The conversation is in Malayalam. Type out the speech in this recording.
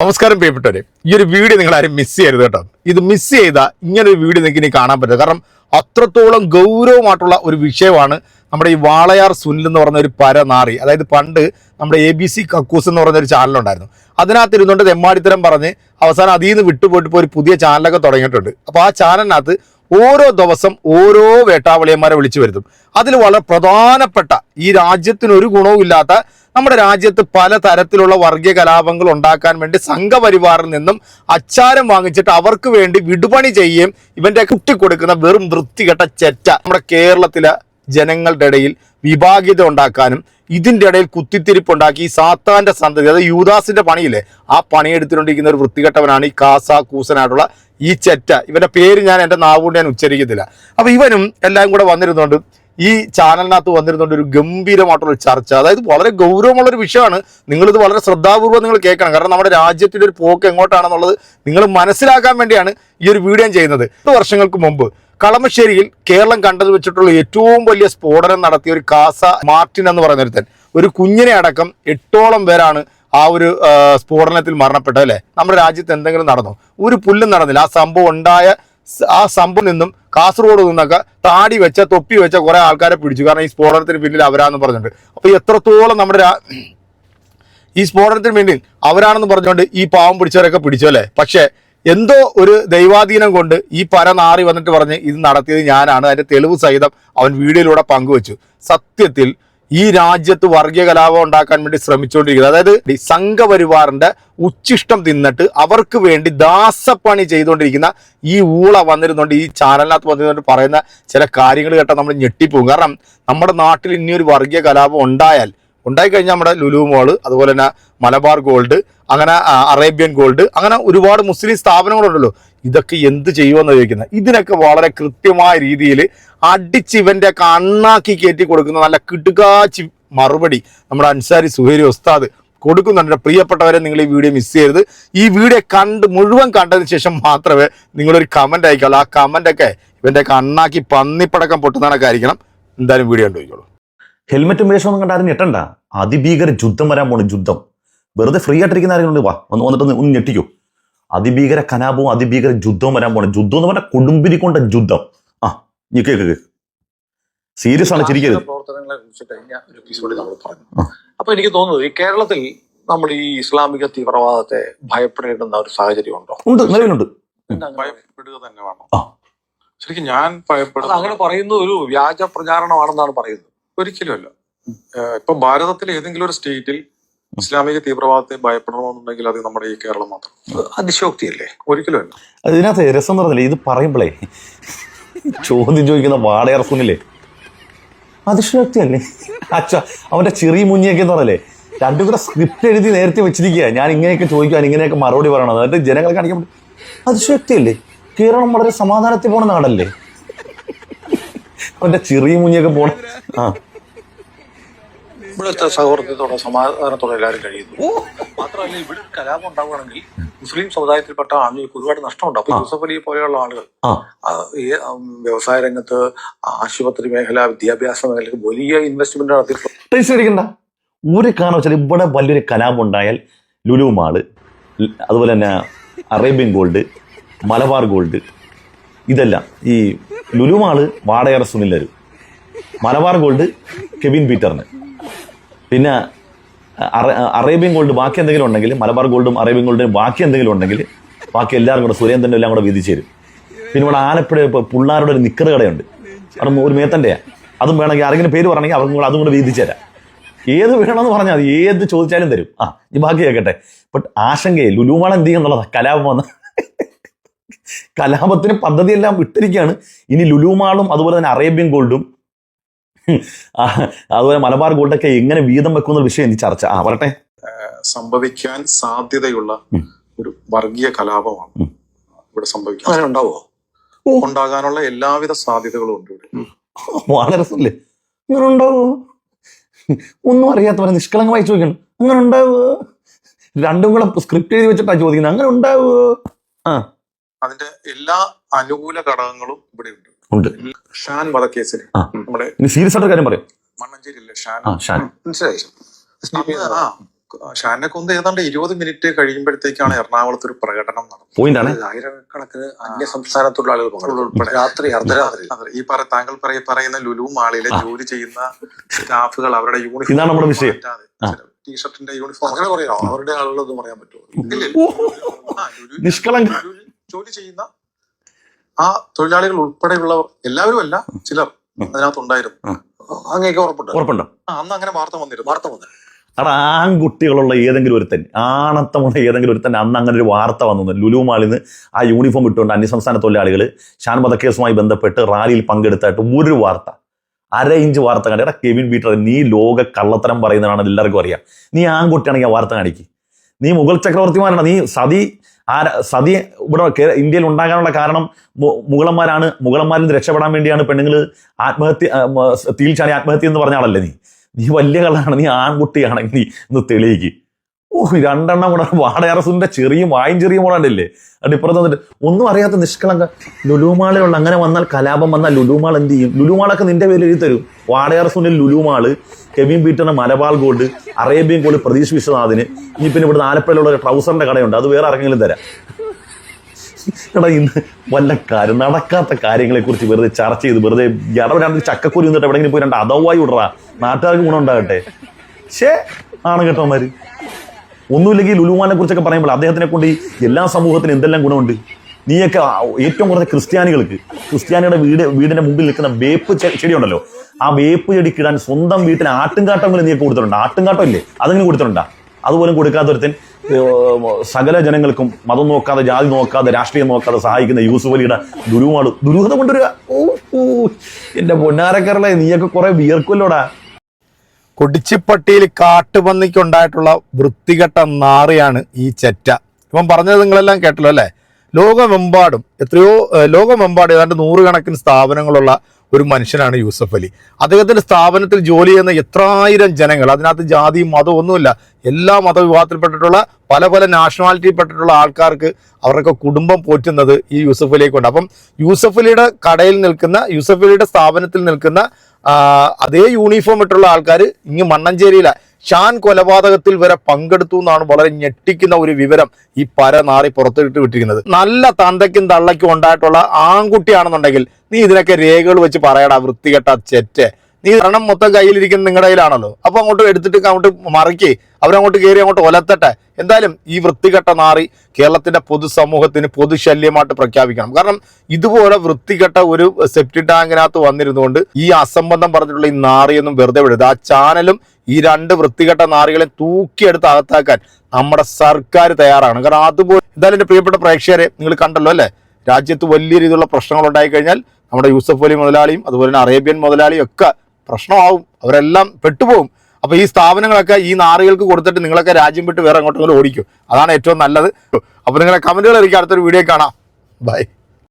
നമസ്കാരം പ്രിയപ്പെട്ടവരെ. ഈ ഒരു വീഡിയോ നിങ്ങൾ ആരും മിസ് ചെയ്യരുത് കേട്ടോ. ഇത് മിസ് ചെയ്ത ഇങ്ങനെ ഒരു വീഡിയോ നിങ്ങൾക്ക് ഇനി കാണാൻ പറ്റില്ല. കാരണം അത്രത്തോളം ഗൗരവമായിട്ടുള്ള ഒരു വിഷയമാണ് നമ്മുടെ ഈ വാളയാർ സുനിൽ എന്ന് പറഞ്ഞ ഒരു പരനാറി. അതായത് പണ്ട് നമ്മുടെ എ ബി സി കക്കൂസ് എന്ന് പറഞ്ഞ ഒരു ചാനലുണ്ടായിരുന്നു അതിനകത്ത് ഇരുന്നുകൊണ്ട് തെമ്മാടിത്തരം പറഞ്ഞ് അവസാനം അതിൽ നിന്ന് വിട്ടുപോയിട്ട് ഇപ്പോൾ ഒരു പുതിയ ചാനലൊക്കെ തുടങ്ങിയിട്ടുണ്ട്. അപ്പോൾ ആ ചാനലിനകത്ത് ഓരോ ദിവസം ഓരോ വേട്ടാവളിയന്മാരെ വിളിച്ചു വരുത്തും. അതിൽ വളരെ പ്രധാനപ്പെട്ട ഈ രാജ്യത്തിനൊരു ഗുണവും ഇല്ലാത്ത നമ്മുടെ രാജ്യത്ത് പല തരത്തിലുള്ള വർഗീയ കലാപങ്ങൾ ഉണ്ടാക്കാൻ വേണ്ടി സംഘപരിവാറിൽ നിന്നും അച്ചാരം വാങ്ങിച്ചിട്ട് അവർക്ക് വേണ്ടി വിടുപണി ചെയ്യുകയും ഇവന്റെ കുട്ടിക്കൊടുക്കുന്ന വെറും വൃത്തികെട്ട ചെറ്റ നമ്മുടെ കേരളത്തിലെ ജനങ്ങളുടെ ഇടയിൽ വിഭാഗീയത ഉണ്ടാക്കാനും ഇതിന്റെ ഇടയിൽ കുത്തിത്തിരിപ്പ് ഉണ്ടാക്കി ഈ സാത്താന്റെ സന്തതി അതായത് യൂദാസിന്റെ പണിയില്ലേ? ആ പണിയെടുത്തുകൊണ്ടിരിക്കുന്ന ഒരു വൃത്തികെട്ടവനാണ് ഈ കാസ കൂസനായിട്ടുള്ള ഈ ചെറ്റ. ഇവന്റെ പേര് ഞാൻ എന്റെ നാവുകൊണ്ട് ഞാൻ ഉച്ചരിക്കത്തില്ല. അപ്പൊ ഇവനും എല്ലാം കൂടെ വന്നിരുന്നുകൊണ്ട് ഈ ചാനലിനകത്ത് വന്നിരുന്നുകൊണ്ട് ഒരു ഗംഭീരമായിട്ടുള്ള ചർച്ച. അതായത് വളരെ ഗൗരവമുള്ള ഒരു വിഷയമാണ്. നിങ്ങളിത് വളരെ ശ്രദ്ധാപൂർവം നിങ്ങൾ കേൾക്കണം. കാരണം നമ്മുടെ രാജ്യത്തിന്റെ ഒരു പോക്ക് എങ്ങോട്ടാണെന്നുള്ളത് നിങ്ങൾ മനസ്സിലാക്കാൻ വേണ്ടിയാണ് ഈ ഒരു വീഡിയോ ചെയ്യുന്നത്. പത്ത് വർഷങ്ങൾക്ക് മുമ്പ് കളമശ്ശേരിയിൽ കേരളം കണ്ടത് വെച്ചിട്ടുള്ള ഏറ്റവും വലിയ സ്ഫോടനം നടത്തിയ ഒരു കാസ മാർട്ടിൻ എന്ന് പറയുന്ന ഒരുത്തൻ. ഒരു കുഞ്ഞിനെ അടക്കം എട്ടോളം പേരാണ് ആ ഒരു സ്ഫോടനത്തിൽ മരണപ്പെട്ടത് അല്ലേ? നമ്മുടെ രാജ്യത്ത് എന്തെങ്കിലും നടന്നു? ഒരു പുല്ലും നടന്നില്ല. ആ സംഭവം ഉണ്ടായ ആ സംഭവം നിന്നും കാസർഗോഡ് നിന്നൊക്കെ താടി വെച്ച തൊപ്പി വെച്ച കുറെ ആൾക്കാരെ പിടിച്ചു. കാരണം ഈ സ്ഫോടനത്തിന് പിന്നിൽ അവരാണെന്ന് പറഞ്ഞിട്ടുണ്ട്. അപ്പൊ എത്രത്തോളം നമ്മുടെ ഈ സ്ഫോടനത്തിന് പിന്നിൽ അവരാണെന്ന് പറഞ്ഞുകൊണ്ട് ഈ പാവം പിടിച്ചവരൊക്കെ പിടിച്ചു അല്ലേ? പക്ഷേ എന്തോ ഒരു ദൈവാധീനം കൊണ്ട് ഈ പര നാറി വന്നിട്ട് പറഞ്ഞ് ഇത് നടത്തിയത് ഞാനാണ്. അതിന്റെ തെളിവ് സഹിതം അവൻ വീഡിയോയിലൂടെ പങ്കുവച്ചു. സത്യത്തിൽ ഈ രാജ്യത്ത് വർഗീയ കലാപം ഉണ്ടാക്കാൻ വേണ്ടി ശ്രമിച്ചുകൊണ്ടിരിക്കുന്നത്. അതായത് സംഘപരിവാറിന്റെ ഉച്ചിഷ്ടം തിന്നിട്ട് അവർക്ക് വേണ്ടി ദാസപ്പണി ചെയ്തുകൊണ്ടിരിക്കുന്ന ഈ ഊള വന്നിരുന്നുകൊണ്ട് ഈ ചാനലിനകത്ത് വന്നിരുന്നുകൊണ്ട് പറയുന്ന ചില കാര്യങ്ങൾ കേട്ടാൽ നമ്മൾ ഞെട്ടിപ്പോകും. കാരണം നമ്മുടെ നാട്ടിൽ ഇനി ഒരു വർഗീയ കലാപം ഉണ്ടായാൽ ഉണ്ടായിക്കഴിഞ്ഞാൽ നമ്മുടെ ലുലു മോൾ അതുപോലെ തന്നെ മലബാർ ഗോൾഡ് അങ്ങനെ അറേബ്യൻ ഗോൾഡ് അങ്ങനെ ഒരുപാട് മുസ്ലിം സ്ഥാപനങ്ങളുണ്ടല്ലോ. ഇതൊക്കെ എന്ത് ചെയ്യുമെന്ന് ചോദിക്കുന്നത്? ഇതിനൊക്കെ വളരെ കൃത്യമായ രീതിയിൽ അടിച്ച് ഇവന്റെ കണ്ണാക്കി കയറ്റി കൊടുക്കുന്ന നല്ല കിടുകാച്ചി മറുപടി നമ്മുടെ അൻസാരി സുഹേരി ഉസ്താദ് കൊടുക്കുന്നുണ്ട്. പ്രിയപ്പെട്ടവരെ നിങ്ങൾ ഈ വീഡിയോ മിസ് ചെയ്യരുത്. ഈ വീഡിയോ കണ്ട് മുഴുവൻ കണ്ടതിന് ശേഷം മാത്രമേ നിങ്ങളൊരു കമന്റ് അയക്കുള്ളൂ ആ കമന്റൊക്കെ ഇവന്റെ കണ്ണാക്കി പന്നിപ്പടക്കം പൊട്ടുന്നതൊക്കെ ആയിരിക്കണം എന്തായാലും വീഡിയോ കണ്ടു ഹെൽമെറ്റും വേഷമൊന്നും കണ്ടാരും ഞെട്ടണ്ട. അതിഭീകര യുദ്ധം വരാൻ പോണു യുദ്ധം. വെറുതെ ഫ്രീ ആയിട്ടിരിക്കുന്ന ആരെങ്കിലും വാ ഒന്ന് വന്നിട്ട് ഒന്ന് ഒന്ന് ഞെട്ടിക്കോ. അതിഭീകര കലാപവും അതിഭീകര യുദ്ധവും വരാൻ പോണ. യുദ്ധം എന്ന് പറഞ്ഞാൽ കൊടുമ്പിരി കൊണ്ട യുദ്ധം. ആ നീ കേക്ക് കേക്ക്. സീരിയസ് ആണ് ചിരിക്കരുത്. പ്രവർത്തനങ്ങളെ ഒരു എപ്പിസോഡിൽ നമ്മൾ പറഞ്ഞു. അപ്പൊ എനിക്ക് തോന്നുന്നത് ഈ കേരളത്തിൽ നമ്മൾ ഈ ഇസ്ലാമിക തീവ്രവാദത്തെ ഭയപ്പെടേണ്ടുന്ന ഒരു സാഹചര്യം ഉണ്ടോ? ഉണ്ട് നിലവിലുണ്ട്. ഭയപ്പെടുക തന്നെ വേണം. ശരിക്കും ഞാൻ ഭയപ്പെടുന്നത് അങ്ങനെ പറയുന്ന ഒരു വ്യാജ പ്രചാരണമാണെന്നാണ് പറയുന്നത്. ഒരിക്കലുമല്ല ഇപ്പൊ ഭാരതത്തിലെ ഏതെങ്കിലും ഒരു സ്റ്റേറ്റിൽ ഇസ്ലാമിക തീവ്രവാദത്തെ ഭയപ്പെടണമെന്നുണ്ടെങ്കിൽ അത് നമ്മുടെ ഈ കേരളം മാത്രം. അതിശോക്തിയല്ലേ ഒരിക്കലുമല്ല അതിനകത്ത് രസം പറഞ്ഞില്ലേ ഇത് പറയുമ്പോഴേ ചോദ്യം ചോദിക്കുന്ന വാടകർക്കുന്നില്ലേ അതിശയോക്തിയല്ലേ? അച്ഛ അവന്റെ ചെറിയ മുഞ്ഞിയൊക്കെ എന്ന് പറഞ്ഞല്ലേ രണ്ടും കൂടെ സ്ക്രിപ്റ്റ് എഴുതി നേരത്തെ വെച്ചിരിക്കുക ഞാൻ ഇങ്ങനെയൊക്കെ ചോദിക്കാൻ ഇങ്ങനെയൊക്കെ മറുപടി പറയണം എന്നിട്ട് ജനങ്ങളെ കാണിക്കാൻ അതിശയോക്തിയല്ലേ? കേരളം വളരെ സമാധാനത്തിൽ പോണ നാടല്ലേ? അവന്റെ ചെറിയ മുഞ്ഞിയൊക്കെ പോണ ആ. ഇവിടുത്തെ സൗഹൃദത്തോടെ സമാധാനത്തോടെ എല്ലാവരും കഴിയുന്നു. മാത്രമല്ല ഇവിടെ ഒരു കലാപം ഉണ്ടാവുകയാണെങ്കിൽ മുസ്ലിം സമുദായത്തിൽപ്പെട്ട ആളുകൾക്ക് ഒരുപാട് നഷ്ടമുണ്ട്. അപ്പൊ യൂസഫ് അലി പോലെയുള്ള ആളുകൾ ഈ വ്യവസായ രംഗത്ത് ആശുപത്രി മേഖല വിദ്യാഭ്യാസ മേഖല വലിയ ഇൻവെസ്റ്റ്മെന്റ് നടത്തിയിട്ടുണ്ട്. ഒരു കാരണം വെച്ചാൽ ഇവിടെ വലിയൊരു കലാപം ഉണ്ടായാൽ ലുലു മാൾ അതുപോലെ തന്നെ അറേബ്യൻ ഗോൾഡ് മലബാർ ഗോൾഡ് ഇതെല്ലാം ഈ ലുലുമാൾ മാൾ സുനിൽ സുനിലരു മലബാർ ഗോൾഡ് കെവിൻ പീറ്ററിന്. പിന്നെ അറ- അറേബ്യൻ ഗോൾഡ് ബാക്കി എന്തെങ്കിലും ഉണ്ടെങ്കിൽ മലബാർ ഗോൾഡും അറേബ്യൻ ഗോൾഡും ബാക്കി എന്തെങ്കിലും ഉണ്ടെങ്കിൽ ബാക്കി എല്ലാവരും കൂടെ സുരേന്ദ്രനും എല്ലാം കൂടെ വീതിച്ചു തരും. പിന്നെ ഇവിടെ ആലപ്പുഴ പിള്ളേരുടെ ഒരു നിക്കറ് കടയുണ്ട്. അവിടെ ഒരു മേത്തന്റെയാണ് അതും വേണമെങ്കിൽ ആരെങ്കിലും പേര് പറഞ്ഞെങ്കിൽ അവർക്കും കൂടെ അതും കൂടെ വീതിച്ചു തരാം. ഏത് വേണമെന്ന് പറഞ്ഞാൽ മതി. ഏത് ചോദിച്ചാലും തരും. ആ ഈ ബാക്കി കേൾക്കട്ടെ ബട്ട് ആശങ്കയെ ലുലുമാണ് എന്ത് ചെയ്യുന്നുള്ളതാ കലാപം വന്ന കലാപത്തിന് പദ്ധതിയെല്ലാം വിട്ടിരിക്കുകയാണ്. ഇനി ലുലുമാളും അതുപോലെ തന്നെ അറേബ്യൻ ഗോൾഡും അതുപോലെ മലബാർ ഗോൾഡൊക്കെ എങ്ങനെ വീതം വെക്കുന്ന വിഷയം എനിക്ക് ചർച്ച. ആ വരട്ടെ. സംഭവിക്കാൻ സാധ്യതയുള്ള ഒരു വർഗീയ കലാപമാണ് ഇവിടെ സംഭവിക്കാൻ അങ്ങനെ ഉണ്ടാവോ? ഉണ്ടാകാനുള്ള എല്ലാവിധ സാധ്യതകളും ഉണ്ട് ഇവിടെ. വളരെ രസമല്ലേ? ഇങ്ങനെ ഉണ്ടാവോ ഒന്നും അറിയാത്തവരെ നിഷ്കളങ്കമായി ചോദിക്കണം. അങ്ങനെ ഉണ്ടാവോ രണ്ടും കൂടെ സ്ക്രിപ്റ്റ് എഴുതി വെച്ചിട്ടാ ചോദിക്കുന്നത്. അങ്ങനെ ഉണ്ടാവോ ആ. അതിന്റെ എല്ലാ അനുകൂല ഘടകങ്ങളും ഇവിടെ ഉണ്ട് ഉണ്ട്. ഷാൻ വധക്കേസിൽ. നമ്മുടെ ഇനി സീരിയസ് ആയിട്ട് കാര്യം പറയാം. മണ്ണഞ്ചേരിയിലെ ഷാൻ. ഷാൻ. മനസ്സിലായി? ഷാനെ കൊന്ന് ഏതാണ്ട് ഇരുപത് മിനിറ്റ് കഴിയുമ്പോഴത്തേക്കാണ് എറണാകുളത്ത് ഒരു പ്രകടനം നടന്നത്. ആയിരക്കണക്കിന് അന്യ സംസ്ഥാന തൊഴിലാളികൾ. ഉൾപ്പെടെ. രാത്രി അർദ്ധരാത്രി ഈ പറ താങ്കൾ പറയ- പറയുന്ന ലുലു മാളിലെ ജോലി ചെയ്യുന്ന സ്റ്റാഫുകൾ അവരുടെ യൂണിഫോം ഇതാണ് നമ്മുടെ വിഷയം. ടീഷർട്ടിന്റെ യൂണിഫോം അങ്ങനെ പറയാം. അവരുടെ ആളുകളൊന്നും പറയാൻ പറ്റുമോ? നിഷ്കളങ്ക ജോലി ചെയ്യുന്ന ആ തൊഴിലാളികൾ ഉൾപ്പെടെയുള്ളവർ എല്ലാവരും അല്ല ചിലർ അതിനകത്തുണ്ടായിരുന്നു. അങ്ങേക്ക് ഉറപ്പുണ്ട്. ഉറപ്പുണ്ടോ? അന്ന് അങ്ങനെ വാർത്ത വന്നിരുന്നു. വാർത്ത വന്നു അവിടെ ആൺകുട്ടികളുള്ള ഏതെങ്കിലും ഒരുത്തൻ ആണത്തമുള്ള ഏതെങ്കിലും ഒരുത്തൻ അന്ന് അങ്ങനെ ഒരു വാർത്ത വന്നു. ലുലു മാളിൽ നിന്ന് ആ യൂണിഫോം ഇട്ടുകൊണ്ട് അന്യസംസ്ഥാന തൊഴിലാളികൾ ഷാൻ വധക്കേസുമായി ബന്ധപ്പെട്ട് റാലിയിൽ പങ്കെടുത്തായിട്ട് ഒരു വാർത്ത അര ഇഞ്ച് വാർത്ത കണ്ടി എടാ കെവിൻ പീറ്റർ നീ ലോക കള്ളത്തരം പറയുന്നതാണ് എല്ലാവർക്കും അറിയാം. നീ ആൺകുട്ടിയാണെങ്കിൽ ആ വാർത്ത കാണിക്കും. നീ മുഗൾ ചക്രവർത്തിമാരാണ് നീ സതി ആര സതി ഇവിടെ ഇന്ത്യയിൽ ഉണ്ടാകാനുള്ള കാരണം മുഗളന്മാരാണ്. മുഗളന്മാരിൽ നിന്ന് രക്ഷപ്പെടാൻ വേണ്ടിയാണ് പെണ്ണുങ്ങൾ ആത്മഹത്യ ആ, ചാടി ആത്മഹത്യ എന്ന് പറഞ്ഞ ആളല്ലേ നീ? നീ വലിയ കള്ളാണ് നീ ആൺകുട്ടിയാണെങ്കിൽ നീ ഒന്ന് തെളിയിക്ക്. ഓ രണ്ടെണ്ണം കൂടെ വാടയറസിന്റെ ചെറിയ വായും ചെറിയ മോളാണ്ടല്ലേ എന്നിട്ട് ഇപ്പുറത്ത് വന്നിട്ട് ഒന്നും അറിയാത്ത നിഷ്കളങ്ക ലുലുമാളുള്ള അങ്ങനെ വന്നാൽ കലാപം വന്നാൽ ലുലുമാൾ എന്ത് ചെയ്യും? ലുലുമാളൊക്കെ നിന്റെ പേര് എഴുതി തരും. വാടയറസുനിൽ Lulu Mall Kevin പീറ്ററിന് Malabar gold Arabian gold Pratheesh വിശ്വനാഥിന് ഇനി പിന്നെ ഇവിടെ ആലപ്പുഴയിലുള്ള ഒരു ട്രൗസറിന്റെ കടയുണ്ട്. അത് വേറെ ആർക്കെങ്കിലും തരാം. എടാ ഇന്ന് വല്ല കാര്യം നടക്കാത്ത കാര്യങ്ങളെ കുറിച്ച് വെറുതെ ചർച്ച ചെയ്ത് വെറുതെ ഇടവ് രണ്ട് ചക്കക്കൂരി നിന്നിട്ട് എവിടെയെങ്കിലും പോയി രണ്ട് അതവായി വിടറാ. നാട്ടുകാർക്ക് ഗുണം ഉണ്ടാകട്ടെ. ഷേ ആണ് കേട്ടോമാര് ഒന്നുമില്ലെങ്കിൽ ലുലുമാനെ കുറിച്ചൊക്കെ പറയുമ്പോൾ അദ്ദേഹത്തിനെ കൊണ്ട് ഈ എല്ലാ സമൂഹത്തിനും എന്തെല്ലാം ഗുണമുണ്ട്? നീയൊക്കെ ഏറ്റവും കുറഞ്ഞ ക്രിസ്ത്യാനികൾക്ക് ക്രിസ്ത്യാനിയുടെ വീട് വീടിന്റെ മുമ്പിൽ നിൽക്കുന്ന വേപ്പ് ചെടി ചെടിയുണ്ടല്ലോ ആ വേപ്പ് ചെടിക്കിടാൻ സ്വന്തം വീട്ടിൽ ആട്ടുംകാട്ടങ്ങൾ നീ കൊടുത്തിട്ടുണ്ട്? ആട്ടുംകാട്ടം ഇല്ലേ അതെങ്ങനെ കൊടുത്തിട്ടുണ്ടാ? അതുപോലും കൊടുക്കാത്തൊരുത്തൻ സകല ജനങ്ങൾക്കും മതം നോക്കാതെ ജാതി നോക്കാതെ രാഷ്ട്രീയം നോക്കാതെ സഹായിക്കുന്ന യൂസുഫ് അലിയുടെ ദുരുവാട് ദുരൂഹത കൊണ്ടുവരിക. ഓ എന്റെ പൊന്നാരക്കരളെ നീയൊക്കെ കുറെ വിയർക്കുമല്ലോടാ കൊടിച്ചിപ്പട്ടിയിൽ കാട്ടുപന്നിക്കുണ്ടായിട്ടുള്ള വൃത്തികെട്ട നാറിയാണ് ഈ ചെറ്റ. ഇവൻ പറഞ്ഞത് നിങ്ങളെല്ലാം കേട്ടല്ലോ അല്ലേ? ലോകമെമ്പാടും എത്രയോ ലോകമെമ്പാടും ഏതാണ്ട് നൂറുകണക്കിന് സ്ഥാപനങ്ങളുള്ള ഒരു മനുഷ്യനാണ് യൂസഫ് അലി. അദ്ദേഹത്തിന്റെ സ്ഥാപനത്തിൽ ജോലി ചെയ്യുന്ന എത്രായിരം ജനങ്ങൾ അതിനകത്ത് ജാതിയും മതവും ഒന്നുമില്ല. എല്ലാ മതവിഭാഗത്തിൽപ്പെട്ടിട്ടുള്ള പല പല നാഷണാലിറ്റിയിൽപ്പെട്ടിട്ടുള്ള ആൾക്കാർക്ക് അവരുടെ കുടുംബം പോറ്റുന്നത് ഈ യൂസഫ് അലിയെ കൊണ്ട് അപ്പം യൂസഫ് അലിയുടെ കടയിൽ നിൽക്കുന്ന യൂസഫ് അലിയുടെ സ്ഥാപനത്തിൽ നിൽക്കുന്ന അതേ യൂണിഫോം ഇട്ടുള്ള ആൾക്കാർ ഇങ്ങ് മണ്ണഞ്ചേരിയില. ഷാൻ കൊലപാതകത്തിൽ വരെ പങ്കെടുത്തു എന്നാണ് വളരെ ഞെട്ടിക്കുന്ന ഒരു വിവരം ഈ പര നാറി പുറത്തിട്ട് വിട്ടിരിക്കുന്നത്. നല്ല തന്തയ്ക്കും തള്ളയ്ക്കും ഉണ്ടായിട്ടുള്ള ആൺകുട്ടിയാണെന്നുണ്ടെങ്കിൽ നീ ഇതിനൊക്കെ രേഖകൾ വെച്ച് പറയടാ വൃത്തികെട്ട ചെറ്റ്. നീ ഭരണം മൊത്തം കയ്യിലിരിക്കുന്ന നിങ്ങളുടെ കയ്യിലാണല്ലോ. അപ്പോൾ അങ്ങോട്ട് എടുത്തിട്ട് അങ്ങോട്ട് മറിക്കേ. അവരങ്ങോട്ട് കയറി അങ്ങോട്ട് ഒലത്തട്ടെ. എന്തായാലും ഈ വൃത്തികെട്ട നാറി കേരളത്തിന്റെ പൊതുസമൂഹത്തിന് പൊതുശല്യമായിട്ട് പ്രഖ്യാപിക്കണം. കാരണം ഇതുപോലെ വൃത്തികെട്ട ഒരു സെപ്റ്റി ടാങ്കിനകത്ത് വന്നിരുന്നുകൊണ്ട് ഈ അസംബന്ധം പറഞ്ഞിട്ടുള്ള ഈ നാറിയൊന്നും വെറുതെ വിടരുത്. ആ ചാനലും ഈ രണ്ട് വൃത്തികെട്ട നാറികളെ തൂക്കിയെടുത്ത് അകത്താക്കാൻ നമ്മുടെ സർക്കാർ തയ്യാറാണ് കാരണം അതുപോലെ എന്തായാലും എന്റെ പ്രിയപ്പെട്ട പ്രേക്ഷകരെ നിങ്ങൾ കണ്ടല്ലോ അല്ലേ? രാജ്യത്ത് വലിയ രീതിയിലുള്ള പ്രശ്നങ്ങൾ ഉണ്ടായിക്കഴിഞ്ഞാൽ നമ്മുടെ യൂസഫ് അലി മുതലാളിയും അതുപോലെ തന്നെ അറേബ്യൻ മുതലാളിയും ഒക്കെ പ്രശ്നമാവും. അവരെല്ലാം പെട്ടുപോകും. അപ്പോൾ ഈ സ്ഥാപനങ്ങളൊക്കെ ഈ നാറികൾക്ക് കൊടുത്തിട്ട് നിങ്ങളൊക്കെ രാജ്യം വിട്ട് വേറെ എങ്ങോട്ടെങ്കിലും ഓടിക്കും. അതാണ് ഏറ്റവും നല്ലത്. അപ്പോൾ നിങ്ങളെ കമന്റുകൾ എനിക്ക് അടുത്തൊരു വീഡിയോ കാണാം. ബൈ